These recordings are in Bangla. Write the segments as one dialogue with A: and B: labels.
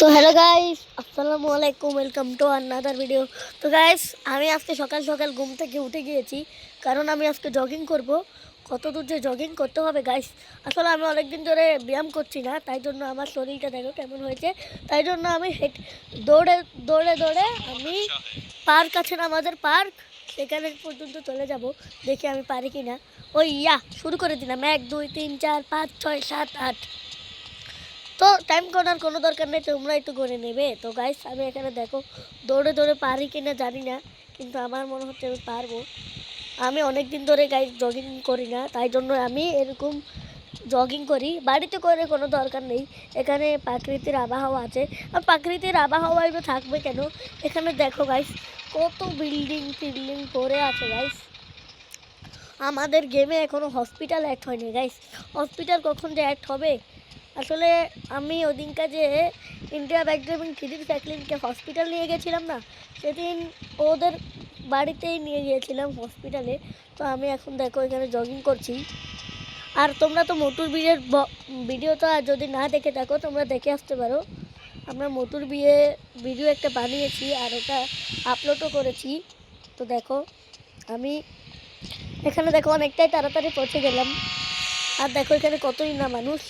A: তো হ্যালো গাইস আসসালামু আলাইকুম ওয়েলকাম টু আনাদার ভিডিও তো গাইস আমি আজকে সকাল সকাল ঘুম থেকে উঠে গিয়েছি, কারণ আমি আজকে জগিং করব। কত দূর যে জগিং করতে হবে গাইস আসলে আমি অনেক দিন ধরে ব্যায়াম করছি না, তাই জন্য আমার শরীরটা দেখো কেমন হয়েছে। তাই জন্য আমি হেঁট দৌড়ে দৌড়ে দৌড়ে আমি পার্ক আছে না আমাদের পার্ক সেখানে পর্যন্ত চলে যাব, দেখি আমি পারি কি না ওই ইয়া, শুরু করে দিলাম। এক, দুই, তিন, চার, পাঁচ, ছয়, সাত, আট। তো টাইম করার কোনো দরকার নেই, তোমরা একটু করে নেবে। তো গাইস আমি এখানে দেখো, দৌড়ে দৌড়ে পারি কি না জানি না, কিন্তু আমার মনে হচ্ছে আমি পারব। আমি অনেক দিন ধরে গাইস জগিং করি না, তাই জন্য আমি এরকম জগিং করি। বাড়িতে করে কোনো দরকার নেই, এখানে প্রাকৃতিক আবহাওয়া আছে। আর প্রাকৃতিক আবহাওয়া এবার থাকবে কেন? এখানে দেখো গাইস কত বিল্ডিং টিল্ডিং পড়ে আছে গাইস আমাদের গেমে এখনও হসপিটাল অ্যাড হয়নি গাইস হসপিটাল কখন যে অ্যাড হবে? আসলে আমি ওদিনকা যে ইন্ডিয়া ব্যাকড এবং থ্রি সাইক্লিনকে হসপিটাল নিয়ে গেছিলাম না, সেদিন ওদের বাড়িতেই নিয়ে গিয়েছিলাম হসপিটালে তো আমি এখন দেখো এখানে জগিং করছি। আর তোমরা তো মোটুর বিয়ের ভিডিওটা যদি না দেখে থাকো, তোমরা দেখে আসতে পারো। আমরা মোটুর বিয়ে ভিডিও একটা বানিয়েছি আর ওটা আপলোডও করেছি। তো দেখো, আমি এখানে দেখো অনেকটাই তাড়াতাড়ি পৌঁছে গেলাম। আর দেখো এখানে কতই না মানুষ।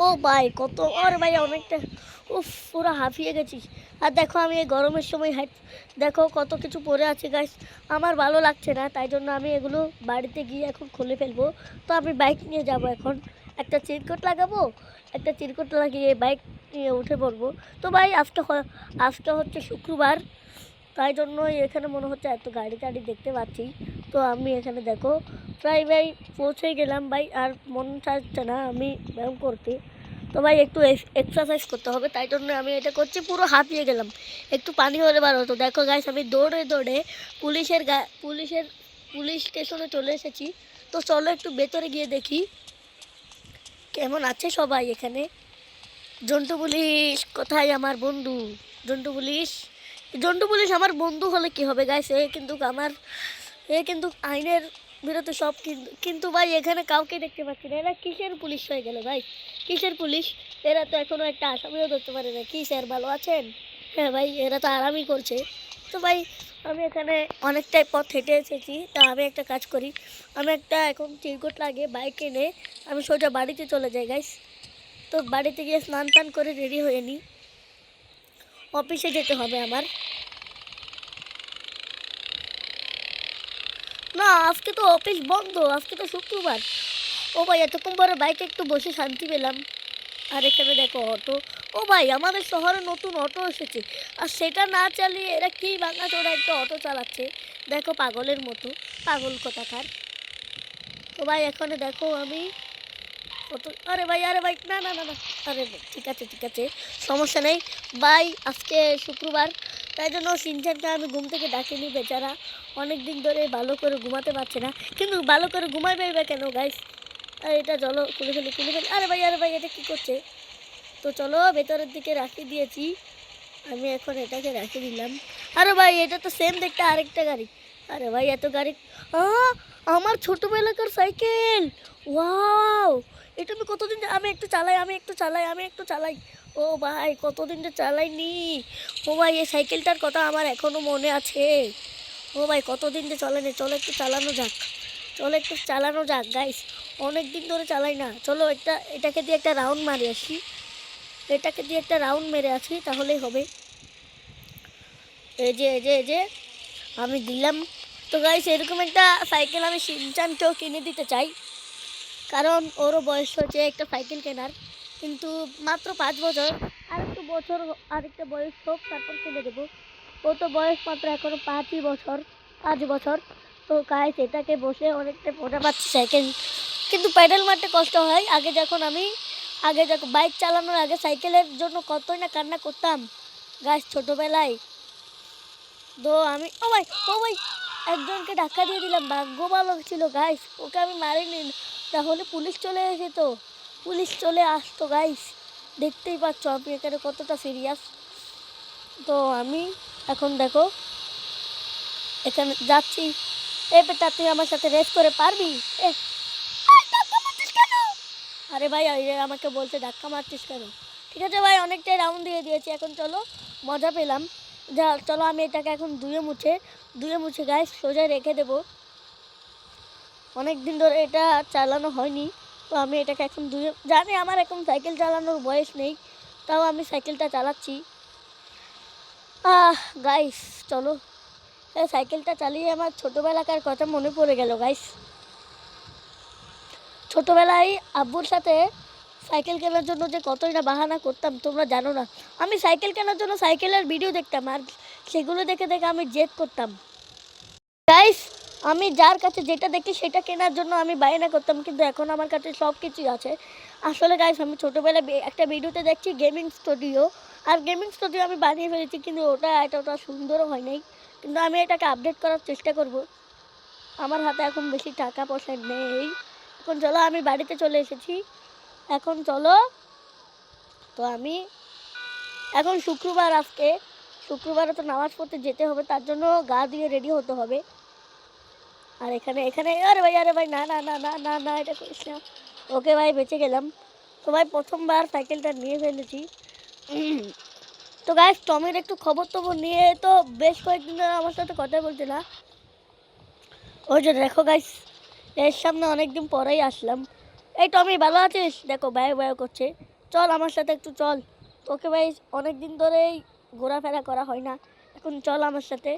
A: ও ভাই, কত ওর ভাই, অনেকটা। উফ, পুরো হাঁপিয়ে গেছি আর দেখো, আমি এই গরমের সময় হাইট দেখো, কত কিছু পরে আছে গাছ আমার ভালো লাগছে না, তাই জন্য আমি এগুলো বাড়িতে গিয়ে এখন খুলে ফেলব। তো আমি বাইক নিয়ে যাব এখন। একটা চিরকট লাগাবো, একটা চিরকট লাগিয়ে বাইক নিয়ে উঠে পড়ব। তো ভাই, আজকে আজকে হচ্ছে শুক্রবার। তাই জন্য এখানে মনে হচ্ছে এত গাড়ি টাড়ি দেখতে পাচ্ছি। তো আমি এখানে, দেখো প্রায় ভাই পৌঁছে গেলাম ভাই, আর মন চাচ্ছে না আমি ব্যায়াম করতে। তো ভাই, একটু এক্সারসাইজ করতে হবে, তাই জন্য আমি এটা করছি, পুরো হাঁপিয়ে গেলাম। একটু পানি হলে ভালো হতো। দেখো গাইস আমি দৌড়ে দৌড়ে পুলিশের গা, পুলিশের, পুলিশ স্টেশনে চলে এসেছি। তো চলো একটু ভেতরে গিয়ে দেখি, কেমন আছে সবাই এখানে? জন্টু পুলিশ, কোথায় আমার বন্ধু? জন্টু পুলিশ? জন্টু পুলিশ আমার বন্ধু হলে কি হবে গাইস এ কিন্তু আমার, এ কিন্তু আইনের বিরুদ্ধে সব কিন্তু কিন্তু ভাই, এখানে কাউকে দেখতে পাচ্ছি না। এরা কিসের পুলিশ হয়ে গেল ভাই? কিসের পুলিশ? এরা তো এখনও একটা আসামিও ধরতে পারে না। কি স্যার, ভালো আছেন? হ্যাঁ ভাই, এরা তো আরামই করছে। তো ভাই, আমি এখানে অনেকটাই পথ হেঁটে এসেছি। তা আমি একটা কাজ করি। আমি একটা এখন চিরকট লাগে বাইক এনে আমি সোজা বাড়িতে চলে যাই গাইস তো বাড়িতে গিয়ে স্নান টান করে রেডি হয়ে নিই অফিসে যেতে হবে আমার। না, আজকে তো অফিস বন্ধ, আজকে তো শুক্রবার। ও ভাই, এতক্ষণ পরে বাইকে একটু বসে শান্তি পেলাম। আর এখানে দেখো অটো। ও ভাই, আমাদের শহরে নতুন অটো এসেছে। আর সেটা না চালিয়ে এরা কি ভাঙা চোরা একটা অটো চালাচ্ছে? দেখো পাগলের মতো। পাগল কোথাকার। তো ভাই, এখানে দেখো আমি কত আরে ভাই আরে ভাই, না না না না। আরে ঠিক আছে ঠিক আছে। সমস্যা নেই। ভাই, আজকে শুক্রবার। তাই জন্য সিনচানকে আমি ঘুম থেকে ডাকিনি বেচারা। অনেক দিন ধরে ভালো করে ঘুমাতে পারছে না। কিন্তু ভালো করে ঘুমাবে বা কেন গাইস আর এটা চলো, খুলে ফেলি খুলে ফেলি। আরে ভাই আরে ভাই, এটা কী করছে? তো চলো, ভেতরের দিকে রাখি দিয়েছি। আমি এখন এটাকে রাখে দিলাম। আরে ভাই, এটা তো সেম দেখতে আরেকটা গাড়ি। আরে ভাই, এত গাড়ি। আমার ছোটোবেলাকার সাইকেল। ওয়াও, এটা আমি কতদিন আমি একটু চালাই, আমি একটু চালাই, আমি একটু চালাই। ও ভাই, কতদিন তো চালাইনি? ও ভাই, এই সাইকেলটার কথা আমার এখনও মনে আছে। ও ভাই, কতদিন যে চলেনি? চলো একটু চালানো যাক। চলো একটু চালানো যাক গাইস অনেক দিন ধরে চালাই না। চলো একটা, এটাকে দিয়ে একটা রাউন্ড মারি আসি। এটাকে দিয়ে একটা রাউন্ড মেরে আসি, তাহলেই হবে। এই যে এই যে এই যে, আমি দিলাম। তো গাইস এরকম একটা সাইকেল আমি সিনচানকেও কিনে দিতে চাই। কারণ ওরও বয়স হয়েছে একটা সাইকেল কেনার। কিন্তু মাত্র পাঁচ বছর। আর একটু বছর, আরেকটা বয়স হোক, তারপর কিনে দেবো ও তো বয়স মাত্র এখনও পাঁচই বছর, পাঁচ বছর। তো গাইস এটাকে বসে অনেকটা মজা পাচ্ছি সাইকেল কিন্তু প্যাডেল মারতে কষ্ট হয়। আগে যখন আমি, আগে যখন বাইক চালানোর আগে সাইকেলের জন্য কতই না কান্না করতাম। গাছ ছোটোবেলায় তো আমি, ও ভাই ও ভাই, একজনকে ধাক্কা দিয়ে দিলাম। ভাগ্য ভালো ছিল গাছ ওকে আমি মারিনি। তাহলে পুলিশ চলে যেত পুলিশ চলে আসতো গাইস দেখতেই পাচ্ছ আমি এখানে কতটা সিরিয়াস তো আমি এখন দেখো, এখানে যাচ্ছি। এ বেটা, তুই আমার সাথে রেস করে পারবি? এ? আরে ভাই আমাকে বলছে ধাক্কা মারছিস কেন? ঠিক আছে ভাই, অনেকটাই রাউন্ড দিয়ে দিয়েছি। এখন চলো, মজা পেলাম। যা, চলো আমি এটাকে এখন ধুয়ে মুছে ধুয়ে মুছে গায়ে সোজা রেখে দেবো। অনেক দিন ধরে এটা চালানো হয়নি। তো আমি এটাকে এখন ধুয়ে জানি আমার এখন সাইকেল চালানোর বয়স নেই, তাও আমি সাইকেলটা চালাচ্ছি। আহ গাইস চলো। সাইকেলটা চালিয়ে আমার ছোটোবেলাকার কথা মনে পড়ে গেল গাইস ছোটোবেলায় আব্বুর সাথে সাইকেল কেনার জন্য যে কতই না বাহানা করতাম, তোমরা জানো না। আমি সাইকেল কেনার জন্য সাইকেলের ভিডিও দেখতাম আর সেগুলো দেখে দেখে আমি জেদ করতাম। গাইস আমি যার কাছে যেটা দেখি সেটা কেনার জন্য আমি বায়না করতাম, কিন্তু এখন আমার কাছে সব কিছুই আছে। আসলে গাইস আমি ছোটোবেলায় একটা ভিডিওতে দেখছি গেমিং স্টুডিও আর গেমিং স্টুডিও আমি বানিয়ে ফেলেছি, কিন্তু ওটা এতটা সুন্দরও হয় নাই। কিন্তু আমি এটাকে আপডেট করার চেষ্টা করব। আমার হাতে এখন বেশি টাকা পয়সা নেই। এখন চলো, আমি বাড়িতে চলে এসেছি। এখন চলো, তো আমি এখন শুক্রবার আজকে। শুক্রবারে তো নামাজ পড়তে যেতে হবে, তার জন্য গা দিয়ে রেডি হতে হবে। আর এখানে এখানে, আরে ভাই আরে ভাই, না না না না না না, এটা করিস না। ওকে ভাই, বেঁচে গেলাম। তো ভাই, প্রথমবার সাইকেলটা নিয়ে ফেলেছি। তো গাইস টমির একটু খবর টবর নিয়ে তো বেশ কয়েকদিন ধরে আমার সাথে কথা বলছে না। ওই যে দেখো গাইস এর সামনে অনেকদিন পরেই আসলাম। এই টমি, ভালো আছিস? দেখো ব্যয় ব্যয় করছে। চল আমার সাথে একটু চল। ওকে ভাই, অনেকদিন ধরেই ঘোরাফেরা করা হয় না। এখন চল আমার সাথে।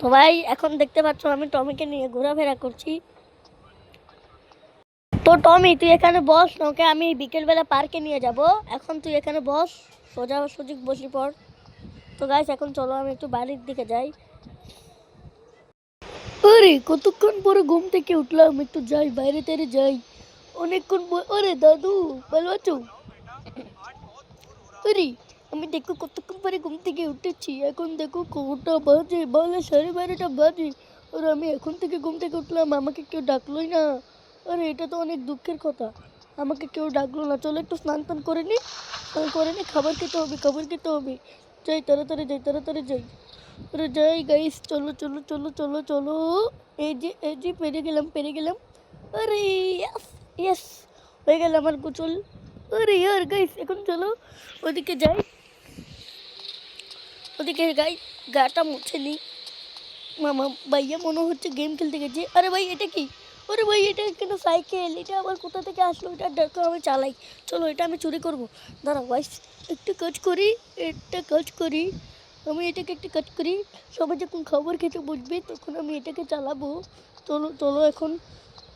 A: তো ভাই, এখন দেখতে পাচ্ছ আমি টমিকে নিয়ে ঘোরাফেরা করছি। তো টমি, তুই এখানে বস, ওকে আমি বিকেলবেলা পার্কে নিয়ে যাব। এখন তুই এখানে বস, সোজা সুযোগ বসি পড়। তো গাইস এখন চলো, আমি একটু বাড়ির দিকে যাই। আরে, কতক্ষণ পরে ঘুম থেকে উঠলাম? একটু যাই, বাইরে তেরে যাই। অনেকক্ষণ আরে দাদু, ভালো আছো? আরে আমি দেখো কতক্ষণ পরে ঘুম থেকে উঠেছি। এখন দেখো কটা বাজে বলে সাড়ে বারোটা বাজে। আর আমি এখন থেকে ঘুম থেকে উঠলাম, আমাকে কেউ ডাকলোই না। আরে, এটা তো অনেক দুঃখের কথা। আমাকে কেউ ডাকলো না। চলো একটু স্নান টান করে নি। করে নি, খাবার খেতে হবে, খাবার খেতে হবে। যাই, তাড়াতাড়ি যাই তাড়াতাড়ি যাই। আরে, যাই গাইস চলো চলো চলো চলো চলো। এই যে এই যে, পেরে গেলাম পেরে গেলাম। আরে ইয়েস ইয়েস হয়ে গেল আমার গোচল আরে ইয়ার গাইস এখন চলো, ওদিকে যাই। ওদিকে গাই গাটা মুছে নি মামা, ভাইয়া মনে হচ্ছে গেম খেলতে গেছে। আরে ভাই, এটা কি? আরে ভাই, এটা কেন সাইকেল? এটা আবার কোথা থেকে আসলো? এটা দেখো, আমি চালাই। চলো, এটা আমি চুরি করব। দাঁড়া গাইস একটু কাজ করি, একটা কাজ করি। আমি এটাকে একটা কাজ করি। সবাই যখন খবর খেতে বুঝবে তখন আমি এটাকে চালাবো। চলো চলো এখন।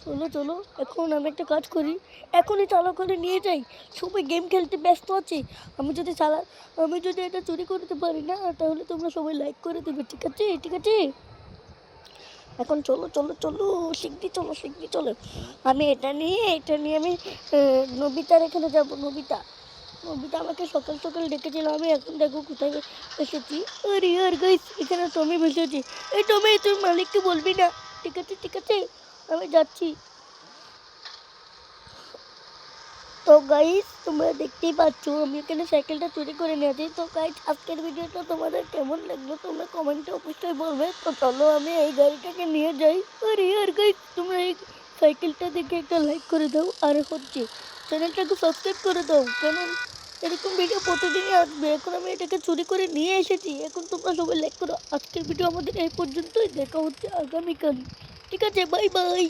A: চলো চলো, এখন আমি একটা কাজ করি। এখনই চালু করে নিয়ে যাই। সবাই গেম খেলতে ব্যস্ত আছে। আমি যদি চালা, আমি যদি এটা চুরি করতে পারি না, তাহলে তোমরা সবাই লাইক করে দেবে, ঠিক আছে? ঠিক আছে? এখন চলো চলো চলো শিগগি চলো শিগগি চলো। আমি এটা নিয়ে এটা নিয়ে আমি নবিতার এখানে যাব, নবিতা। নবিতা আমাকে সকাল সকাল ডেকেছিল। আমি এখন দেখো কোথায় এসেছি। আরে আর গাইস এখানে টমি বসেছি এই টমি তুই মালিককে বলবি না। ঠিক আছে ঠিক আছে? আমি যাচ্ছি। তো গাইস তোমরা দেখতেই পাচ্ছ, আমি এখানে সাইকেলটা চুরি করে নিয়েছি। তো গাইস আজকের ভিডিওটা তোমাদের কেমন লাগল তোমরা কমেন্টে অবশ্যই বলবে। তো চলো আমি এই গাড়িটাকে নিয়ে যাই। আরে আর গাইস তোমরা এই সাইকেলটা দেখে একটা লাইক করে দাও। আর হচ্ছে চ্যানেলটাকে সাবস্ক্রাইব করে দাও। কারণ এরকম ভিডিও প্রতিদিনই আসবে। এখন আমি এটাকে চুরি করে নিয়ে এসেছি। এখন তোমরা সবাই লাইক করো। আজকের ভিডিও আমাদের এই পর্যন্তই। দেখা হচ্ছে আগামীকাল। ঠিক আছে বাই বাই